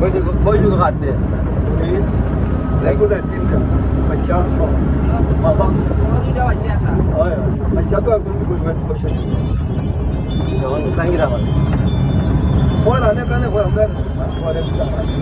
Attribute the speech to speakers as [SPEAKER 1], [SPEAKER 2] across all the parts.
[SPEAKER 1] 보여줄,
[SPEAKER 2] 보여줄 뭐, 뭐 것 같아. 우리 레고다 팀장,
[SPEAKER 1] 마차서,
[SPEAKER 2] 마방.
[SPEAKER 1] 어디다 왔지아까? 어요. 마차도 안 그러고 보여줄
[SPEAKER 3] 것 같아.
[SPEAKER 1] 이건 땅이다 봐. 뭘 안에 가네, 뭘 안에 가네. 뭘 안에
[SPEAKER 3] 가네.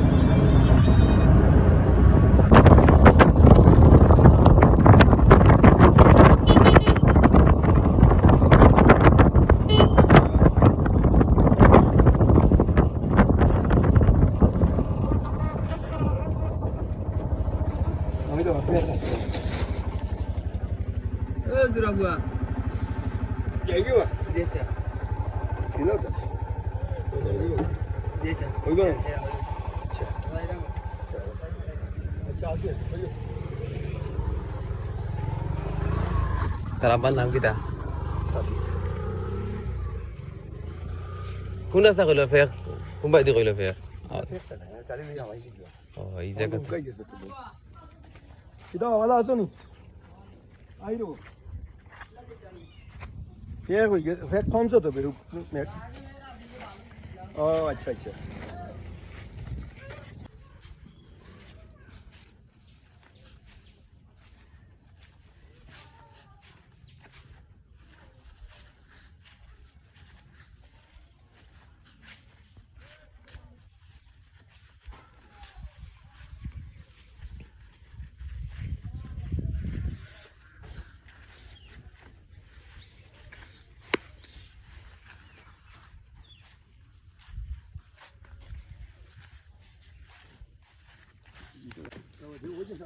[SPEAKER 3] আব্বার নাম কিটা? কোন রাস্তা কইল ফের কোনবাই দি কইল ফের। ও এই জায়গা।
[SPEAKER 1] কিতা ভালো আছো নি? আইরো ফের কমছো তো আচ্ছা আচ্ছা।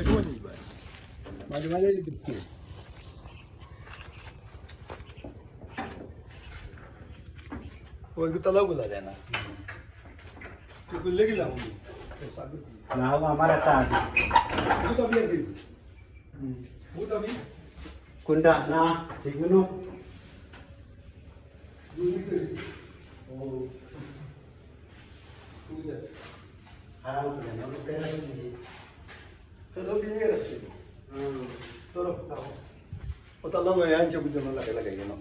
[SPEAKER 1] তোমার দিবাই মাঝে মাঝে দিচ্ছি ওই তালাও গুলা যায় না
[SPEAKER 2] না আমার একটা আছে। কোনটা? না
[SPEAKER 1] ঠিক না তোর ওটা লাগে লাগে
[SPEAKER 3] না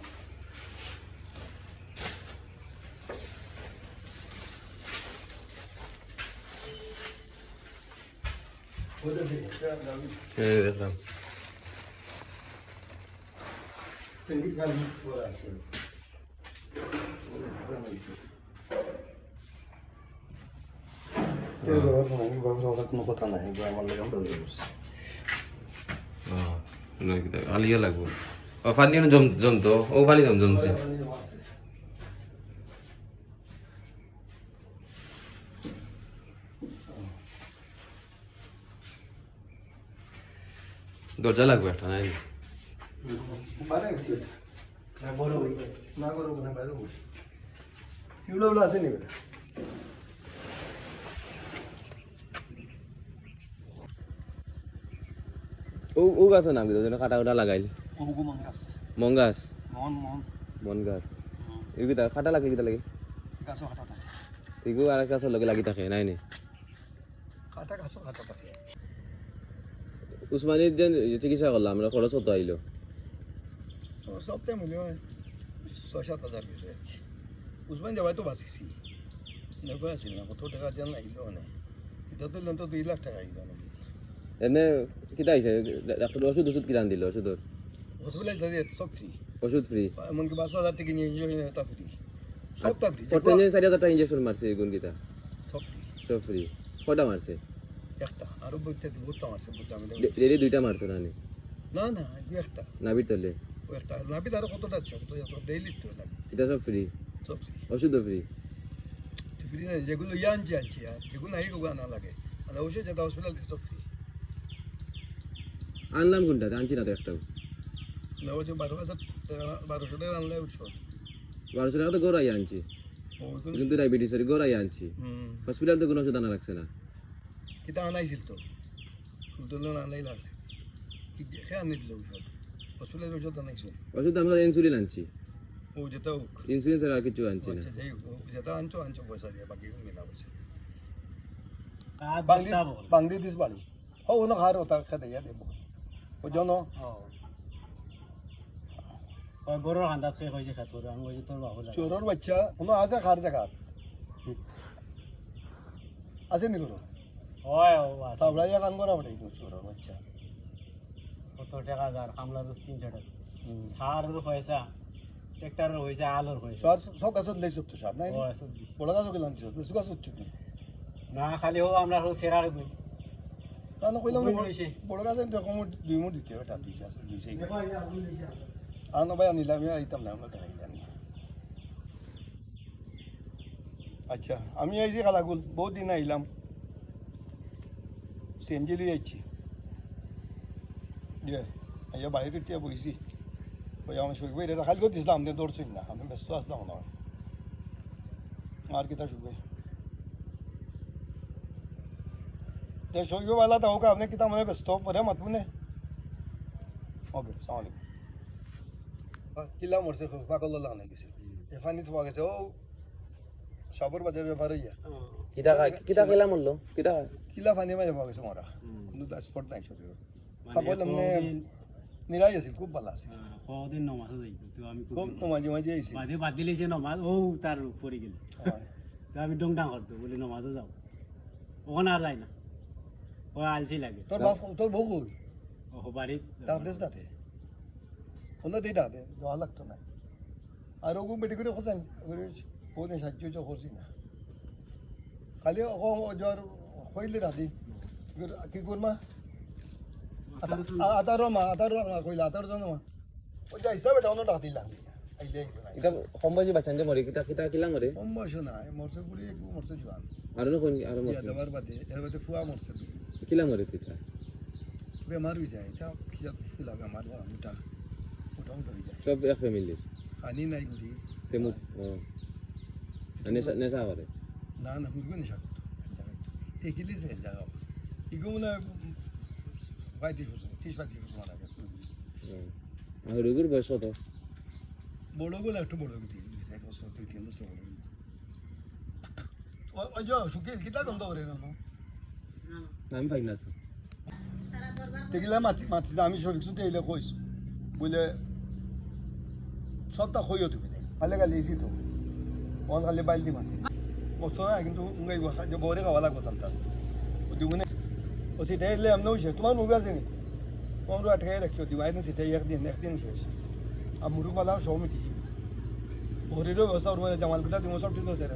[SPEAKER 3] দেখলাম
[SPEAKER 1] কোনো কথা নাই আমার লাগে আমরা
[SPEAKER 3] আলিয়া লাগবো। পানি জম জমতো। ও পানি জম জমছে। দরজা লাগবে একটা নাই?
[SPEAKER 2] না বড় হই
[SPEAKER 1] না করব না বাইরে বসে এগুলো ওগুলো আছে নি বেটা
[SPEAKER 3] ও ও গাছের নাম কি যেন কাটা কাটা লাগাইল। মন গাছ।
[SPEAKER 1] মন মন
[SPEAKER 3] মন। গাছ। এগুলো কাটা লাগে লাগে?
[SPEAKER 1] কাটা থাকে।
[SPEAKER 3] এগুলো আর গাছের লগে লাগি থাকে নাই নি?
[SPEAKER 1] কাটা গাছও কাটা থাকে।
[SPEAKER 3] উসমানির যে চিকিৎসা করলাম আমরা খরচ কত আইলো?
[SPEAKER 1] সপ্তাহে মিলে ছয় সাত হাজার গেছে। উসমান যাবাই তো বাঁচিছি। নেবে আছিল না কত টাকা যেন আহিল মানে। এটা তো লোন তো দুই লাখ টাকা আহিল নাকি
[SPEAKER 3] এনে কিটা আইছে? ডাক্তার ওষুধ ওষুধ কিরান দিল ওষুধর
[SPEAKER 1] হসপিটাল তাদের সব ফ্রি
[SPEAKER 3] ওষুধ ফ্রি
[SPEAKER 1] এমনকি পাঁচ হাজার টাকা নিয়ে ইঞ্জেকশন এটা ফ্রি সবটা ফ্রি
[SPEAKER 3] প্রত্যেক দিন চারি হাজার টাকা ইঞ্জেকশন মারছে এগুন কিটা
[SPEAKER 1] সব ফ্রি
[SPEAKER 3] সব ফ্রি কয়টা মারছে
[SPEAKER 1] একটা আরও বইতে ভর্তা মারছে ভর্তা আমি
[SPEAKER 3] ডেলি দুইটা মারতো না না
[SPEAKER 1] না এগুলো একটা।
[SPEAKER 3] নাবির তলে
[SPEAKER 1] ও একটা নাবিদ আরও কতটা আছে? কত ডেইলি তো নাবি
[SPEAKER 3] এটা সব ফ্রি
[SPEAKER 1] সব ফ্রি
[SPEAKER 3] ওষুধও ফ্রি
[SPEAKER 1] ফ্রি না যেগুলো ইয়ে আনছি আর যেগুলো নাই ওগুলো আনা লাগে। আর অবশ্যই যেটা হসপিটাল সব ফ্রি
[SPEAKER 3] আনলাম কোনটা? আনছি না তো একটাও।
[SPEAKER 1] না ওই যে বারো হাজার বারোশো টাকা আনলে ওষুধ
[SPEAKER 3] বারোশো টাকা তো গড়াই আনছি। কিন্তু ডায়াবেটিসের গড়াই আনছি। হসপিটাল তো কোনো ওষুধ আনা লাগছে না।
[SPEAKER 1] কিতা আনাইছিল তো। ফুলতল আনাই লাগে কি দেখে আনি দিল ঔষধ? হসপিটালের ঔষধ আনাইছিল
[SPEAKER 3] ওষুধ আমরা ইনসুলিন আনছি।
[SPEAKER 1] ও যেটা হোক।
[SPEAKER 3] ইনসুলিন ছাড়া আর কিছু আনছি না।
[SPEAKER 1] আচ্ছা যাই হোক ও যেটা আনছো আনছো পয়সা দিয়ে বাকি বিনা পয়সা বাংলি
[SPEAKER 2] বাংলি।
[SPEAKER 1] দিস বাড়ি। ও ওনো হার ওটা খেতে ইয়া দেবো। ও। জন
[SPEAKER 2] গরুর হান্দাত শেষ হয়েছে খাত করে আমি তোর বাবু লাগে।
[SPEAKER 1] চোরর বাচ্চা ওনো আছে খার জায়গা? আছে নি কোনো? তাবলা ইয়া কান করা ওটাই চোরর বাচ্চা
[SPEAKER 2] কত টাকা যার কামলা দোষ তিনশো টাকা। সারের পয়সা ট্রেক্টরের পয়সা আলুর পয়সা।
[SPEAKER 1] সব সব গাছত লাই সত্তর সাত নাই। বড় গাছও গেলাম গাছ হচ্ছে
[SPEAKER 2] না খালি হোক আমরা হোক সেরার
[SPEAKER 1] না না কইলাম। বড় গাছে দুই মুঠ দিতে ওটা দুই গাছ দুই সেই আর না ভাই আনিলাম আইতাম না আমরা খাইলাম আচ্ছা আমি এই যে কালাগুল বহুত দিন আইলাম। సేంజీలు తెచ్చి అయ్యా బయట పెట్టి పోయి పోయామని షుగ్బై రెండు రకాలుగా తీస్తాం నేను తోడుచుంది ఆమె బెస్ట్ వస్తా ఉన్నాం మార్కిత షుగ్బై ते शोगी वाला था होगा आपने कितना मैंने स्टॉप पर है मत ने ओके सलाम किला मोर से फाकल लाने किसी ये फानी तो आ गए ओ সবর বাজার ব্যাপার ইয়া
[SPEAKER 3] কিটা কিটা খেলা মরলো? কিটা
[SPEAKER 1] কিলা ফানি মাঝে পাওয়া গেছে মরা। কোনো স্পট নাই শরীর
[SPEAKER 2] মানে
[SPEAKER 1] খাব এমনি নিরাই আছিল খুব ভালো আছিল।
[SPEAKER 2] কদিন নমাজও যাইতো তো আমি
[SPEAKER 1] খুব তো মাঝে মাঝে আইছিল।
[SPEAKER 2] বাদে বাদ দিলেছে নমাজ ও তার পড়ে গেল। তো আমি ডং ডাং করতো বলে নমাজও যাও। ওখানে আর যাই না। ও আলসি লাগে।
[SPEAKER 1] তোর বাপ তোর বউ কই?
[SPEAKER 2] ও বাড়ি
[SPEAKER 1] ডাক দেশ দাতে কোনো দিই ডাকে যাওয়া লাগতো না। আর ওগুলো বেটি করে খোঁজেন কোনো সাহায্য করছি না। খালি ও জ্বর হইলে রাতি কি করমা আতার মা? আতার মা কইলা আতার জন মা। ওই যা হিসাবে এটা অন্য ডাক দিলাম
[SPEAKER 3] কিটা কম বয়সী বাচ্চা যে মরে কিটা কিটা কিলা মরে
[SPEAKER 1] কম বয়স না মরছে বুড়ি একটু মরছে জোয়ান
[SPEAKER 3] আর না কোন আর মরছে
[SPEAKER 1] বাদে বাদে ফুয়া মরছে
[SPEAKER 3] কিলা মরে তিতা
[SPEAKER 1] বেমার হয়ে যায় এটা কি ফুলা বেমার ওটা ওটা ওটা হয়ে যায়।
[SPEAKER 3] সব এক ফ্যামিলির
[SPEAKER 1] পানি নাই করি
[SPEAKER 3] তেমু ও নেশা নেশা করে
[SPEAKER 1] না না হুড়গো নেশা করতো দেখিলি যে জায়গা ইগো মানে পঁয়ত্রিশ বছর ত্রিশ পঁয়ত্রিশ বছর মারা গেছে
[SPEAKER 3] আর রোগীর বয়স কত
[SPEAKER 1] বড় বলে একটু বড় গতি এক বছর দুই তিন বছর বড় ওই যে শুকিল কিতা গন্ধ করে না
[SPEAKER 3] আমি পাই না তো
[SPEAKER 1] দেখিলে মাতি মাতি আমি সব কিছু দিলে কইস বলে সবটা খইও তুমি খালে গালি এসি অন খালি বাইল দি মাটি। বসতো না কিন্তু উঙ্গাই যে বরে খাওয়া লাগবো তার দিবনে ও সেটাই এলে এমন হয়েছে তোমার মুভি আছে নি তোমার আটকাই রাখিও দিবাই দিন সেটাই একদিন একদিন শেষ আর মুরুখ পালা সব মিটিছি ভরিরও ব্যবস্থা করব জামালকুটা দিব সব ঠিক আছে
[SPEAKER 4] না।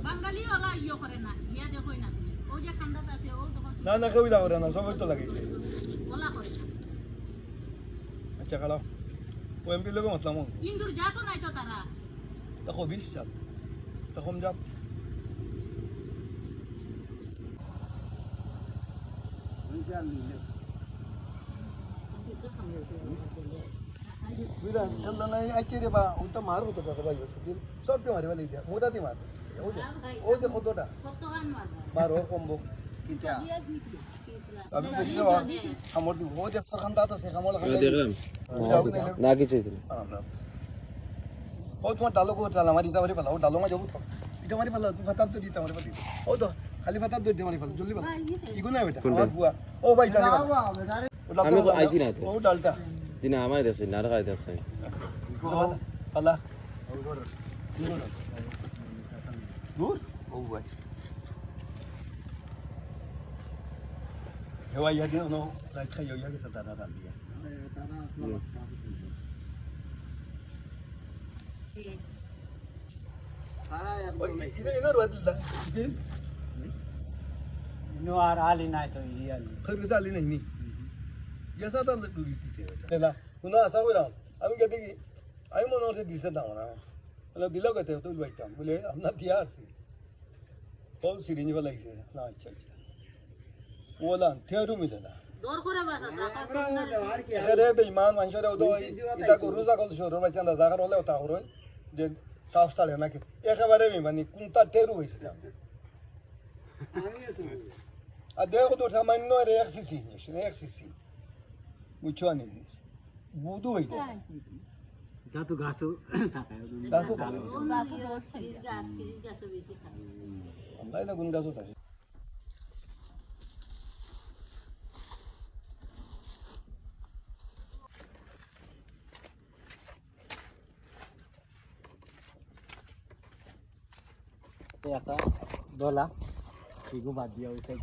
[SPEAKER 4] না। যে
[SPEAKER 1] কেউই দা করে না সবাই তো
[SPEAKER 4] না।
[SPEAKER 1] আচ্ছা খালাও ও এমপির লোক মাতলাম
[SPEAKER 4] ইন্দুর নাই তো তারা
[SPEAKER 1] নাই তো মারবো তো কথা ভাই সুদিন সব কে মারিবা লই দিয়া মোটা দি মার ও যে ও যে কতটা?
[SPEAKER 4] কত গান মারবা
[SPEAKER 1] কমবো। কিটা আমি দেখি বা আমর দি ও যে সরখান দাত আছে কামলা খাই
[SPEAKER 3] দেখলাম। না কিছু
[SPEAKER 1] ও তোমার ডালো কো ডালা মারি তা মারি পালা। ও ডালো মা যাব তো এটা মারি পালা তুই ফাতার তো দিতে মারি পালি। ও তো খালি ফাতার তো দিতে মারি পালা। জলদি পালা। ইগো না বেটা আমার বুয়া ও ভাই ডালি
[SPEAKER 3] আমি তো আইছি না তো।
[SPEAKER 1] ও ডালটা।
[SPEAKER 3] দিন আমার দেশ না আর কাজ দেশ
[SPEAKER 1] পালা দূর? ও ভাই। হেওয়া ইয়া দিন নো। রাইট খাই ইয়া কে সাতারা ডাল দিয়া ইনা ইনা রোয়া দিলা দিন
[SPEAKER 2] নো আর আলি নাই তো ই আলি
[SPEAKER 1] खर कसा आली नाही मी याचा आता दुरी तिथे त्याला पुन्हा असा होईल आम्ही कधी की आम्ही मनावर दिसत आहो ना मला दिलं का ते तो बाईक बोले आमना दिया आरसी पाऊस सिरिंज वाला इथे ना अच्छा अच्छा ओला ठेरू मी त्याला
[SPEAKER 4] দর করে বাসা সাকা
[SPEAKER 1] अरे बेईमान माणसाला होतो इथं करू जाकल शोरूमाच्या जागा रोले होता हरून দেড় কাপসালে নাকি একেবারে আমি মানে কোনটা টেরু হয়েছিলাম আর দেখো তো সামান্য রে এক সিসি এক সিসি বুঝছ নি? বুধু হয়ে যায়
[SPEAKER 2] দাঁতু গাছও গাছও থাকে
[SPEAKER 1] আল্লাহ না কোন গাছও থাকে।
[SPEAKER 2] একটা দলা এগো বাদ দিয়া ওই সাইড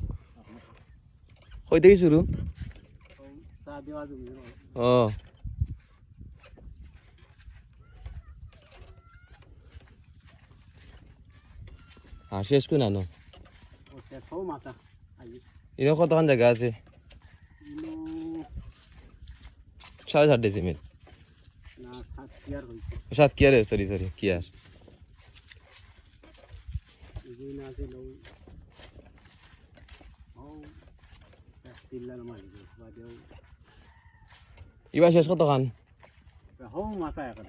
[SPEAKER 3] কই থেকে শুরু
[SPEAKER 2] চা দেওয়া জমি
[SPEAKER 3] ও হ্যাঁ শেষ করে নানো
[SPEAKER 2] ও শেষ হও মাথা আগে
[SPEAKER 3] কতক্ষণ জায়গা আছে সাড়ে চার ডেসিমিল
[SPEAKER 2] সাত
[SPEAKER 3] সাত সরি সরি কি
[SPEAKER 2] এগুলো না আছে লও ও তিল্লার মারি বাদেও
[SPEAKER 3] এবার শেষ কতক্ষণ
[SPEAKER 2] হও মাথা এখন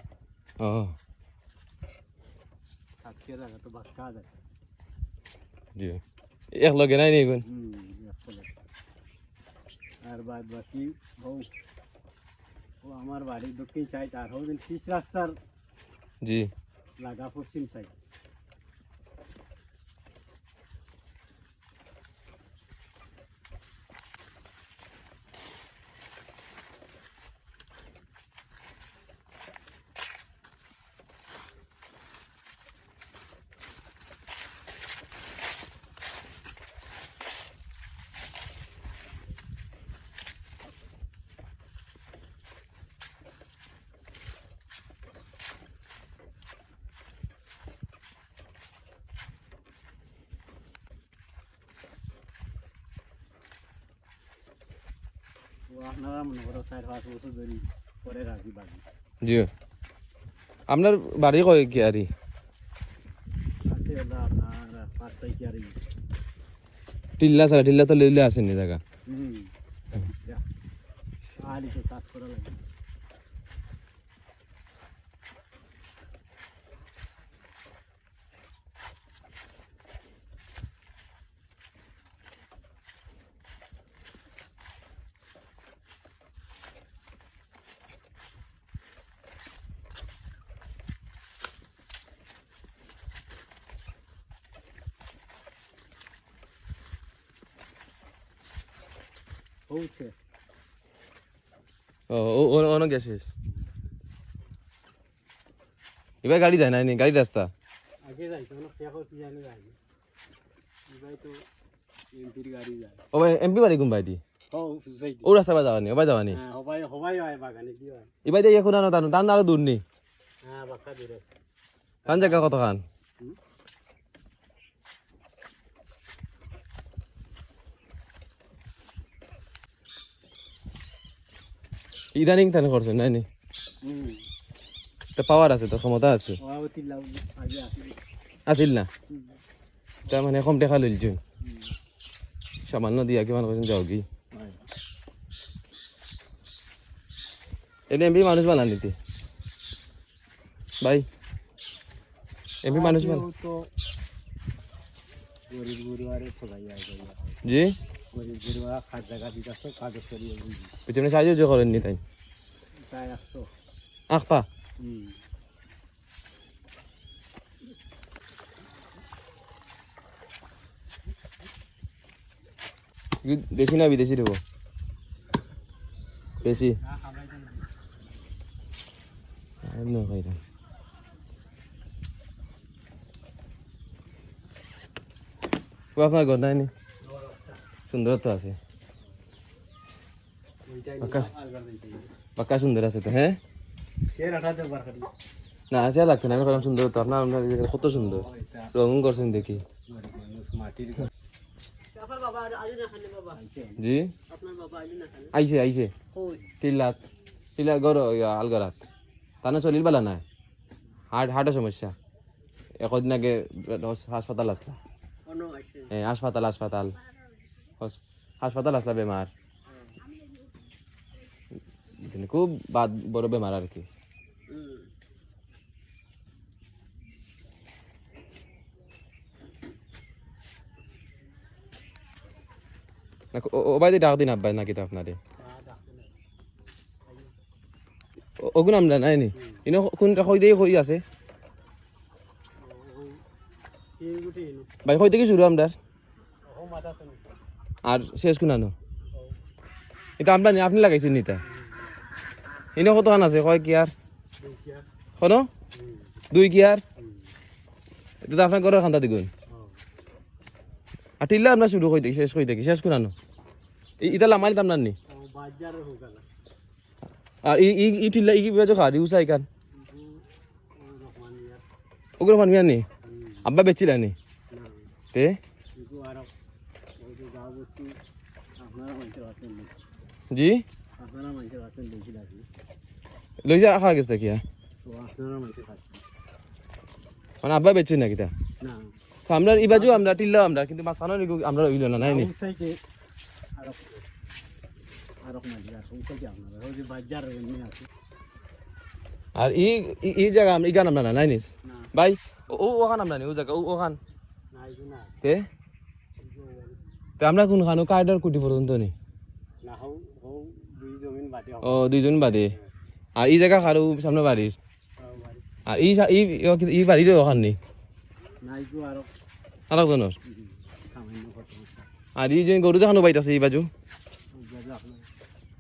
[SPEAKER 3] ও
[SPEAKER 2] তো বাস খাওয়া যায়
[SPEAKER 3] জি এক লগে নাই নেই
[SPEAKER 2] আর বাদ বাকি হও ও আমার বাড়ি দক্ষিণ সাইড আর হও পিস রাস্তার
[SPEAKER 3] জি
[SPEAKER 2] লাগা পশ্চিম সাইড আপনারা মনে করো
[SPEAKER 3] জি। আপনার বাড়ি কয় কি আরি?
[SPEAKER 2] আছে আপনার পাঁচ তারিখ আর
[SPEAKER 3] টিল্লা সারা টিল্লা তো লিলে আসেনি জায়গা
[SPEAKER 2] হুম আলি তো কাজ করা লাগে হচ্ছে।
[SPEAKER 3] ও ও অনেক গেছে এবার গাড়ি যায় না গাড়ি রাস্তা?
[SPEAKER 2] আগে যাইতো না শেষ হতে জানে যায়নি এবার তো এমপির গাড়ি যায়।
[SPEAKER 3] ও ভাই এমপি বাড়ি বাইদি
[SPEAKER 2] ও যাইতো
[SPEAKER 3] ও রাস্তা বা যাওয়ানি ও ভাই যাওয়ানি
[SPEAKER 2] হ্যাঁ হবাই হবাই হয় বাগানে কি হয়?
[SPEAKER 3] এবার দিয়ে এখন আনো টান টান আরও দূর নি
[SPEAKER 2] হ্যাঁ বাক্কা দূরে আছে।
[SPEAKER 3] টান জায়গা কত খান ইদানিং তানে করছেন নাই নি তো পাওয়ার আছে তো ক্ষমতা আছে? আছিল না? তার মানে কম টেকা লইলছুন সামান্য দিয়া কিমান কৈছেন যাও কি? এনে এমপি মানুষ বানান নিতে ভাই এমপি মানুষ বানান জি? সাহায্য করেননি তাই? আখপা দেশি না বিদেশি দেবো? বেশি আপনার ঘর নাই নি? সুন্দর তো আছে পাক্কা পাক্কা সুন্দর আছে তো হ্যাঁ? না আছে লাগতো না আমি বললাম সুন্দর তো আপনার আপনার কত সুন্দর। রঙ করছেন দেখি।
[SPEAKER 4] না
[SPEAKER 3] জি?
[SPEAKER 4] না
[SPEAKER 3] আইছে আইছে। টিল্লাত টিল্লা গর আলগরাত তানে চলিল বালা নাই। হার্ট হার্টের সমস্যা। একদিন আগে হাসপাতাল আসলা। এ হাসপাতাল হাসপাতাল। হস- হাসপাতাল আসলা বেমার। খুব বাদ বড় বেমার আর কি। ও- বাইদি ডাক দিন আব্বাই নাকি তো আপনারে? ওগুন আমরা নাই নি? ইনো কোন কই দিয়ে কই আছে? ভাই কই থেকে শুরু আমরা আর শেষ কোনানো এটা আমরা নি আপনি লাগাইছেন নিতা এনে কত খান আছে? কয় কি আর
[SPEAKER 2] দেখিয়া
[SPEAKER 3] শোনো দুই কি আর এটা তো আপনার ঘরের খান্তা দিগুন আর টিল্লা আমরা শুরু কই দেখি, শেষ কই দেখি, শেষ কোনানো ইটা লামাইল তাম নানি
[SPEAKER 2] ও বাজার হোকালা
[SPEAKER 3] আর ই ই টিল্লা ই বেজো খা দিউ সাইকান
[SPEAKER 2] ও রহমান ইয়ার
[SPEAKER 3] ওগুলো মিয়া নি? আব্বা বেচিলা নি
[SPEAKER 2] না?
[SPEAKER 3] তে
[SPEAKER 2] ইগো আর ওই যে গাঁও বস্তু আপনারা মানুষের হাতে নেই
[SPEAKER 3] জি?
[SPEAKER 2] আপনারা মানুষের হাতে বেশি লাগে
[SPEAKER 3] লই যা খা গেছে
[SPEAKER 2] তো হাতে
[SPEAKER 3] মানে আব্বা বেচি না কিতা
[SPEAKER 2] না
[SPEAKER 3] তো আমরা ই বাজু আমরা টিল্লা আমরা কিন্তু মাছানো আমরা হইল না নাই নি?
[SPEAKER 2] আর
[SPEAKER 3] ই ই- জায়গা আমরা ইগান আমরা না নাই নিস ভাই ও ওখান আমরা নি ও জায়গা ও ওখান। তে? তে আমরা কোন খানো কায়দার কুটি পর্যন্ত নি? ও দুইজন বাদে আর ই জায়গা খারো সামনে বাড়ির আর ই সা- ই বাড়ির ওখান নি?
[SPEAKER 2] না ইগো আর ঘটনা।
[SPEAKER 3] আর ই যে গরু জাহানো বাইত আছে এই বাজু?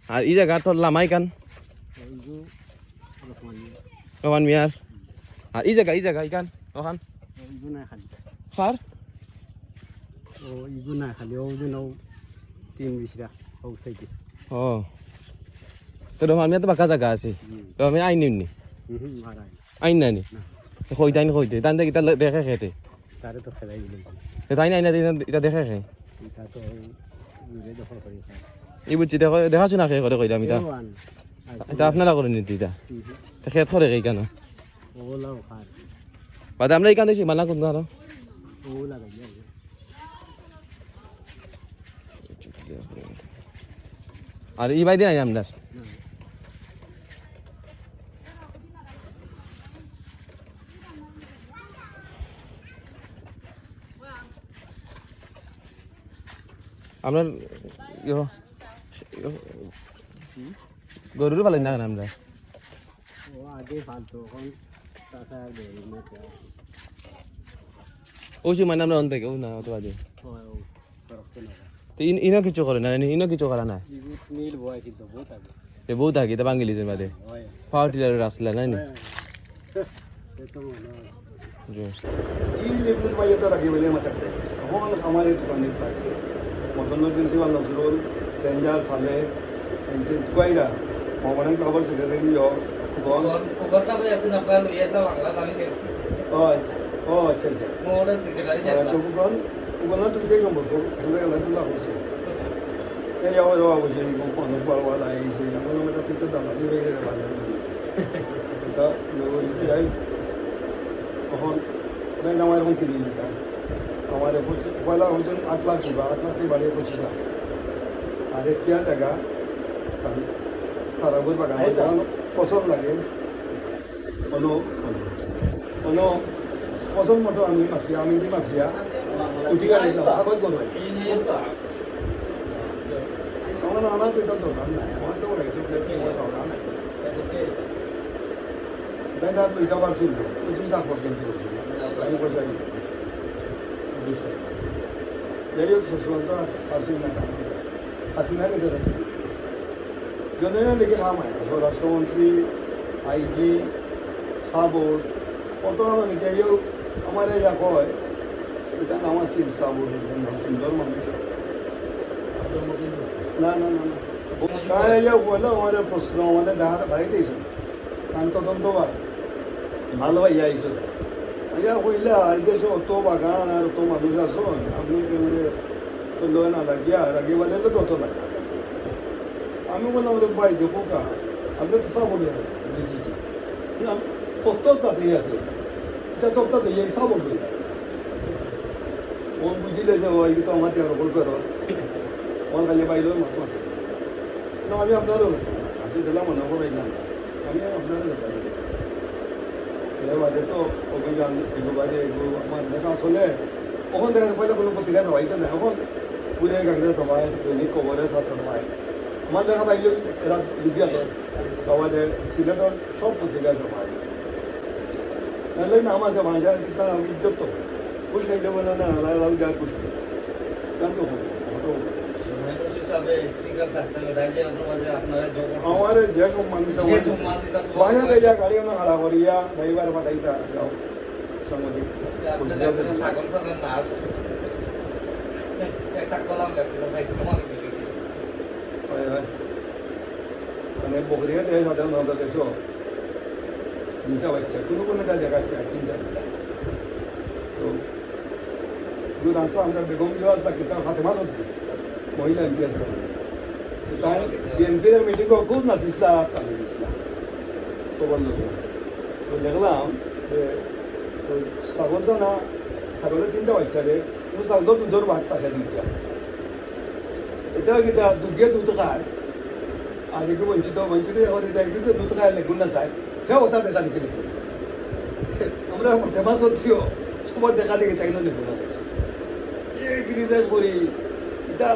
[SPEAKER 3] আর ই জায়গা তোর লামাই কান
[SPEAKER 2] রহমান
[SPEAKER 3] মিয়ার আর ই জায়গা ই জায়গা ইকান ওখান খার
[SPEAKER 2] ও ইগো না খালি। ও তিন বিশরা ও
[SPEAKER 3] তো রহমান মিয়া তো বাঁকা জায়গা আছে। রহমান আইন
[SPEAKER 2] মারাই
[SPEAKER 3] আইন। নানি কই তাইন কইতে তান দেখি দেখে খেতে।
[SPEAKER 2] তারে তো খেলাই দিলে।
[SPEAKER 3] তাই না এটা দেখে খে।
[SPEAKER 2] এটা তো নিজে দখল করে খায়।
[SPEAKER 3] ই বুঝছি দেখো দেখাছো না খে করে কইলাম এটা এটা আপনারা করে নিতে এটা খেত করে এই কেন? বাদে আমরা এইখান দেখছি মানা কোন
[SPEAKER 2] আরও।
[SPEAKER 3] আর ই বাইদি নাই আপনার আপনার গরুর ভালো না আমরা?
[SPEAKER 2] ও
[SPEAKER 3] মানে আমরা অন থেকে ও না অত বাজে। ইন ইনো কিছু করে না ইনো কিছু করা না।
[SPEAKER 2] কিন্তু বহুত আগে।
[SPEAKER 3] এ থাকে তা বাঙালি যে
[SPEAKER 2] হয়
[SPEAKER 3] পাওয়ার টিলার নাই নি?
[SPEAKER 2] এ মনে হয়।
[SPEAKER 3] জোস
[SPEAKER 1] এই লেবুর মাঝে তো রাখি বলে মাথা এখন আমার এই দোকানে লাগছে মদন নজরুল রেঞ্জার সালে তুকাইরা মহামানন্দ ক্লাবের সেক্রেটারি গন
[SPEAKER 5] কুকুরটা ভাই একদিন আপনার লইয়া বাংলা আমি দেখছি।
[SPEAKER 1] হয়। ও আচ্ছা আচ্ছা।
[SPEAKER 5] সেক্রেটারি
[SPEAKER 1] কুকন দুইটাই সম্পর্ক খেলে গেলে তুলা এই আমার বাবা বসে পনেরো বারো বাদ আইছে আমার আমরা কিন্তু দালালি হয়ে গেলে ভালো তা যাই তখন আমার এখন কিনে নিতাম আমার পয়লা হচ্ছেন আট লাখ দিবা আট লাখ বাড়িয়ে পঁচিশ লাখ আর একটা জায়গা তারাপুর বাগান যখন ফসল লাগে কোনো কোনো ফসল মতো আমি মাফিয়া আমি মাফিয়া উঠি গাড়ি কাগজ করবাই আমার আমার তো এটা দরকার নাই আমার তো রাইতে দরকার নাই। তাই তার দুইটা বার ছিল পঁচিশ লাখ পর্যন্ত আমি পয়সা দিই। যাই হোক সুশান্ত পারছি না হাসিনা গেছে রাখছি জনের দেখে কাম হয় স্বরাষ্ট্রমন্ত্রী আইজি সাবোর্ড কত মানে যাই হোক আমার এই যা কয় এটা নাম আছে সাবোর্ড সুন্দর মানুষ না না না না काय या बोला हमारे प्रश्न हमारे दहा भाई द्यायचं आणि तो दोन दोन माल बाई यायचं या होईला आयदेश तो बागान आणि तो माणूस असो आम्ही म्हणजे तो लोन आला घ्या रागेवाल्याला होतो ना आम्ही मला म्हणजे बाई देखू का आपलं तसा बोलूया म्हणजे फक्तच जाते असं त्या चौकात यायचा बोलूया कोण बुजिले जेव्हा तो आम्हाला त्या रोकड करत कोण खाली पाहिलं महत्वाचं না আমি আপনারও আপনি দিলাম মনে করে না আমি আপনারও সেটা বাদে তো অভিযান এগুলো বাদে এগুলো আমার দেখা আসলে ওখান থেকে পয়লা কোনো পত্রিকা সবাইতে না এখন পুরে কাগজে সবাই দৈনিক খবরের সাথে সবাই আমার দেখা পাইলে এরা লিখিয়া আমাদের সিলেটের সব পত্রিকায় সবাই নাহলে নাম আছে ভাষা কিতা উদ্যোগ তো খাইলে বলে না যা
[SPEAKER 5] আপনারা যখন
[SPEAKER 1] আমার যে সম্মানিত
[SPEAKER 5] যে সম্মান দিতা তো-
[SPEAKER 1] বাজা দেয়া গাড়ি আমরা হারা করিয়া ড্রাইভার পাঠাইতা যাও
[SPEAKER 5] নাচ একটা কলাম
[SPEAKER 1] মানে বকরিয়া দেয় সাধারণ আমরা দেশ দুটা বাচ্চা কোনো কোনোটা দেখাচ্ছে দিলা তো দুধ আসা আমরা বেগম জোয়াজ থাকি তার ফাতেমা সত্যি মহিলা এমপি আসলাম তাই বিএনপির মিটিং খুব নাচিসলা আর তালি দিসলা সবার লোকে তো দেখলাম যে ছাগলটা না ছাগলের তিনটা বাচ্চা রে কিন্তু ছাগল দুধের ভাত থাকে দুইটা। এটাও কিতা দুধে দুধ খায়? আর একটু বঞ্চিত বঞ্চিত এখন এটা একটু দুধ খায়, লেগুন না চায়। কেউ ওটা দেখা দিকে আমরা দেমা সত্যিও সবার দেখা দিকে তাই না লেগুন না ক্রিটিসাইজ করি এটা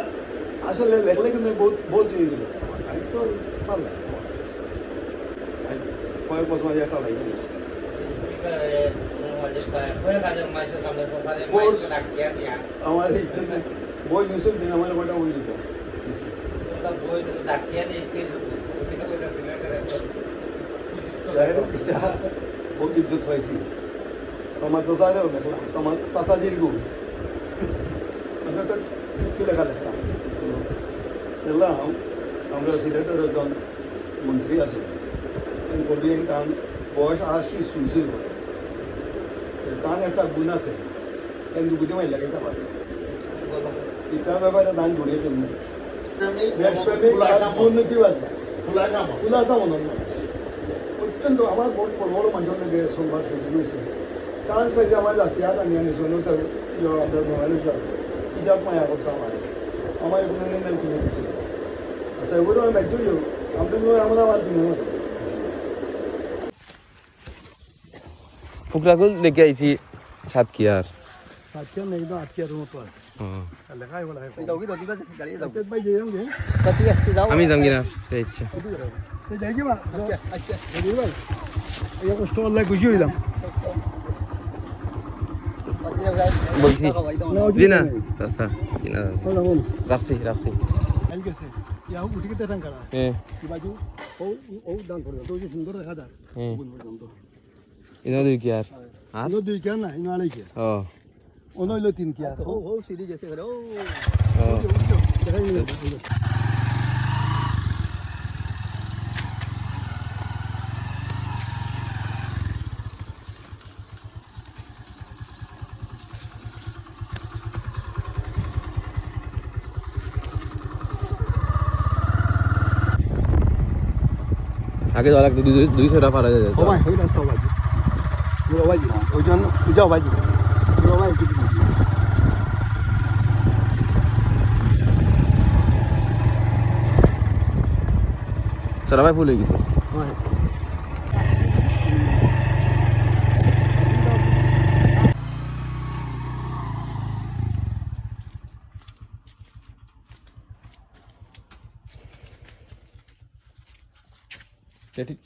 [SPEAKER 1] আসলে লেখলে কিন্তু বহুত বহুত হয়ে গেল। আমি তো ভালো লাগে কয়েক বছর মাঝে একটা
[SPEAKER 5] দিয়া
[SPEAKER 1] আমার বই ইউসুফ দিন আমার কটা বই দিত
[SPEAKER 5] বই ডাকিয়া
[SPEAKER 1] বহুত বিদ্যুৎ হয়েছি। সমাজ চাচারেও দেখলাম সমাজ গু আমি একটা চুক্তি লেখা দেখলাম দেখলাম আমরা সিলেটের একজন মন্ত্রী আছে কবি তান বয়স আশি সুইসুই করে তান একটা গুণ আছে তাই দুগুটি মাই লাগাইতে পারে এটা ব্যাপারে দান জড়িয়ে আর দুর্নীতিও আছে খুলাসা মনের মানুষ অত্যন্ত আমার বহুত বড় বড় মানুষের লাগে সোমবার সুযোগ হয়েছে চান্স পাইছে আমার আসিয়া আমি আনিছো স্যার আপনার মোবাইল স্যার কিতাব মায়া করতাম আমার আমার কোনো নেই কোনো কিছু আচ্ছা এগুলো আমি বাধ্য হইও আমাদের আমরা আমার কোনো
[SPEAKER 3] ফুকরাগুল দেখে আইছি সাত কি আর
[SPEAKER 1] সাতটা নেই তো আটকে মতো আছে লেখাই বলা হয় ভাই যাম
[SPEAKER 3] আমি যাম কিনা ইচ্ছা
[SPEAKER 1] আচ্ছা কষ্ট আল্লাহ হইলাম
[SPEAKER 3] বলছি। জি না আচ্ছা কি না রাখছি রাখছি।
[SPEAKER 1] আইল গেছে ইয়া উঠি কেটে থান কাড়া
[SPEAKER 3] হ্যাঁ
[SPEAKER 1] কি বাজু ও ও দান করে তো যে সুন্দর দেখা যায়
[SPEAKER 3] হুম।
[SPEAKER 1] গুণ পর্যন্ত
[SPEAKER 3] ইনো দুই কি আর আর
[SPEAKER 1] অন্য দুই কেয়ার না ইনো আড়াই কেয়ার
[SPEAKER 3] ও
[SPEAKER 1] অন্য হইল তিন কেয়ার ও ও
[SPEAKER 3] ও আগে যাওয়া লাগতো দুই দুই ছটা পারা যায়
[SPEAKER 1] ও ভাই হইল সবাই। পুরো ভাই ওই জন্য যাও ভাই পুরো ভাই
[SPEAKER 3] ভাই ফুল হয়ে গেছে?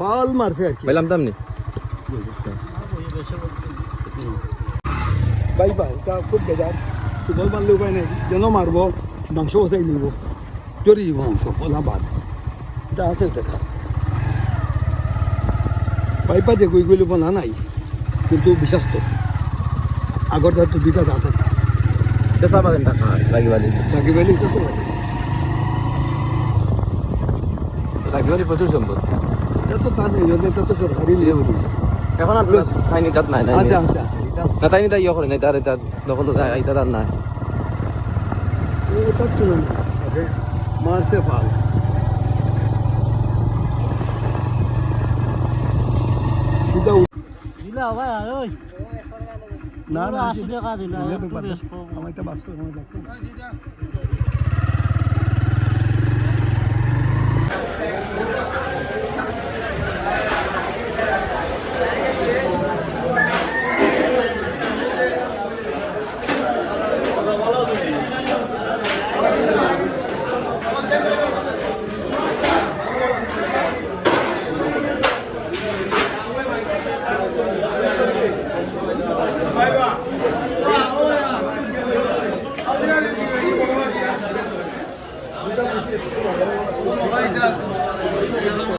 [SPEAKER 1] পাল মারছে আর কি
[SPEAKER 3] বাইলাম তামনি
[SPEAKER 1] ভাই ভাই এটা খুব বেজার সুবল মারলে উপায় নেই যেন মারবো মাংস বসাই নিব চড়ি দিব মাংস ওলা বাদ এটা আছে এটা ছাড় পাইপা দিয়ে গুই গুলি বনা নাই কিন্তু বিষাক্ত আগর দাঁত দুইটা দাঁত আছে
[SPEAKER 3] কেঁচা বাগান টাকা লাগিবালি
[SPEAKER 1] বাকি বেলি তো তো
[SPEAKER 3] লাগিবালি প্রচুর সম্পদ
[SPEAKER 1] এটা তো তা নেই এটা তো সরকারি লিয়ে
[SPEAKER 3] এখন আর তাইনি তাত নাই নাই
[SPEAKER 1] আছে আছে আছে এটা
[SPEAKER 3] না তাইনি তাই ইয়ে করে নাই তার দখল তার নাই।
[SPEAKER 1] এটা তো না। মারছে পাল। সিধা
[SPEAKER 2] দিলা ভাই ওই।
[SPEAKER 1] না না
[SPEAKER 2] আশি টাকা দিলা
[SPEAKER 1] দিলে তো পারব। আমার বাস্তব আমার বাস্তব